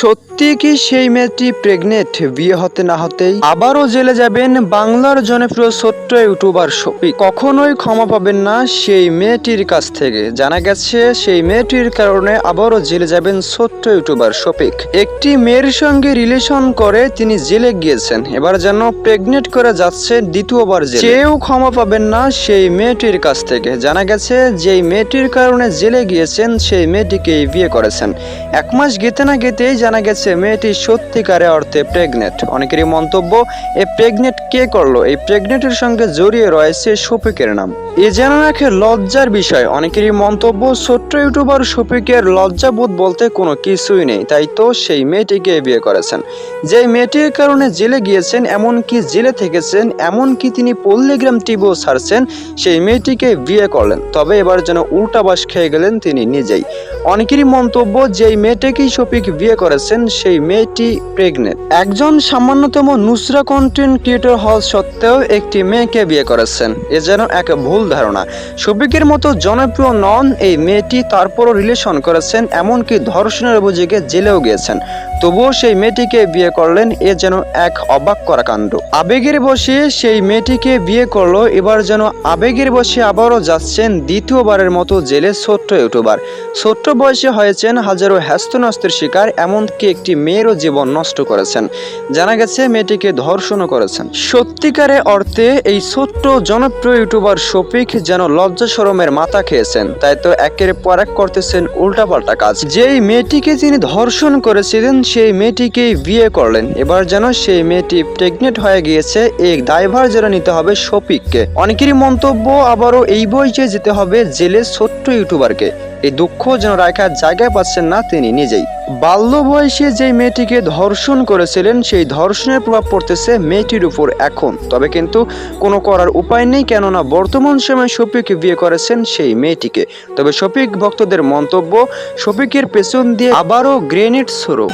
সত্যি কি সেই মেয়েটি প্রেগনেন্ট বিয়ে হতে না হতেই আবারও জেলে যাবেন বাংলার জনপ্রিয় ছোট্ট ইউটিউবার শফিক। কখনোই ক্ষমা পাবেন না সেই মেয়েটির কাছ থেকে। জানা গেছে সেই মেয়েটির কারণে আবারও জেলে যাবেন ছোট্ট ইউটিউবার শফিক। একটি মেয়ের সঙ্গে রিলেশন করে তিনি জেলে গিয়েছেন। এবার যেন প্রেগনেন্ট করে যাচ্ছে দ্বিতীয়বার জেলে। কেউ ক্ষমা পাবেন না সেই মেয়েটির কাছ থেকে। জানা গেছে যেই মেয়েটির কারণে জেলে গিয়েছেন সেই মেয়েটিকে বিয়ে করেছেন। এক মাস গেতে না গেতেই জানা গেছে, মেয়েটি সত্যিকারে অর্থে প্রেগনেন্ট অনেকেরই মন্তব্য এই প্রেগনেন্ট কে করল? এই প্রেগনেন্টের সঙ্গে জড়িয়ে রয়েছে শফিকের নাম। এ যেন রাখে লজ্জার বিষয়। অনেকেরই মন্তব্য, ছোট্ট ইউটিউবার শফিকের লজ্জাবোধ বলতে কোনো কিছুই নেই। তাই তো সেই মেয়েটিকে বিয়ে করেছেন। যেই মেয়েটির কারণে জেলে গিয়েছেন, এমনকি জেলে থেকেছেন, এমনকি তিনি পল্লিগ্রাম টিভিও ছাড়ছেন, সেই মেয়েটিকে বিয়ে করলেন। তবে এবার যেন উল্টাবাস খেয়ে গেলেন তিনি নিজেই। অনেকেরই মন্তব্য, যেই মেয়েটিকেই শফিক বিয়ে করেছেন সেই মেয়েটি প্রেগনেন্ট। একজন সামান্যতম নুসরা কন্টেন্ট ক্রিয়েটর হওয়া সত্ত্বেও একটি মেয়েকে বিয়ে করেছেন। এ যেন এক ভুল ধারণা। শফিকের মতো জনপ্রিয় নন এই মেয়েটি, তারপরও রিলেশন করেছেন, এমনকি ধর্ষণের অভিযোগে জেলেও গিয়েছেন। তবুও সেই মেয়েটিকে বিয়ে করলেন, এ যেন এক অবাক করা কাণ্ড আবেগের বসে সেই মেয়েটিকে বিয়ে করল, এবার যেন আবেগের বসে আবারও যাচ্ছেন দ্বিতীয়বারের মতো জেলে ছোট্ট ইউটিউবার। ছোট্ট বয়সে হয়েছেন হাজারো হ্যাস্তনস্তের শিকার এমনকি একটি মেয়েরও জীবন নষ্ট করেছেন। জানা গেছে, মেয়েটিকে ধর্ষণও করেছেন। সত্যিকারে অর্থে এই ছোট্ট জনপ্রিয় ইউটিউবার শফিক যেন লজ্জা শরমের মাথা খেয়েছেন, তাই তো একের পর এক করতেছেন উল্টাপাল্টা কাজ। যেই মেয়েটিকে তিনি ধর্ষণ করেছিলেন, সেই মেয়েটিকেই বিয়ে করলেন। এবার যেন সেই মেয়েটি প্রেগনেন্ট হয়ে গিয়েছে, এই দায়ভার যেন নিতে হবে শফিককে। অনেকেরই মন্তব্য, আবারও এই বয়সে যেতে হবে জেলে ছোট্ট ইউটিউবারকে। এই দুঃখ যেন রাখার জায়গায় পাচ্ছেন না তিনি নিজেই। বাল্য বয়সে যে মেয়েটিকে ধর্ষণ করেছিলেন, সেই ধর্ষণের প্রভাব পড়তেছে মেয়েটির উপর এখন। তবে কিন্তু কোনো করার উপায় নেই, কেননা বর্তমান সময়ে শফিক বিয়ে করেছেন সেই মেয়েটিকে। তবে শফিক ভক্তদের মন্তব্য, শফিকের পেছন দিয়ে আবারও গ্রেনেড ছড়ো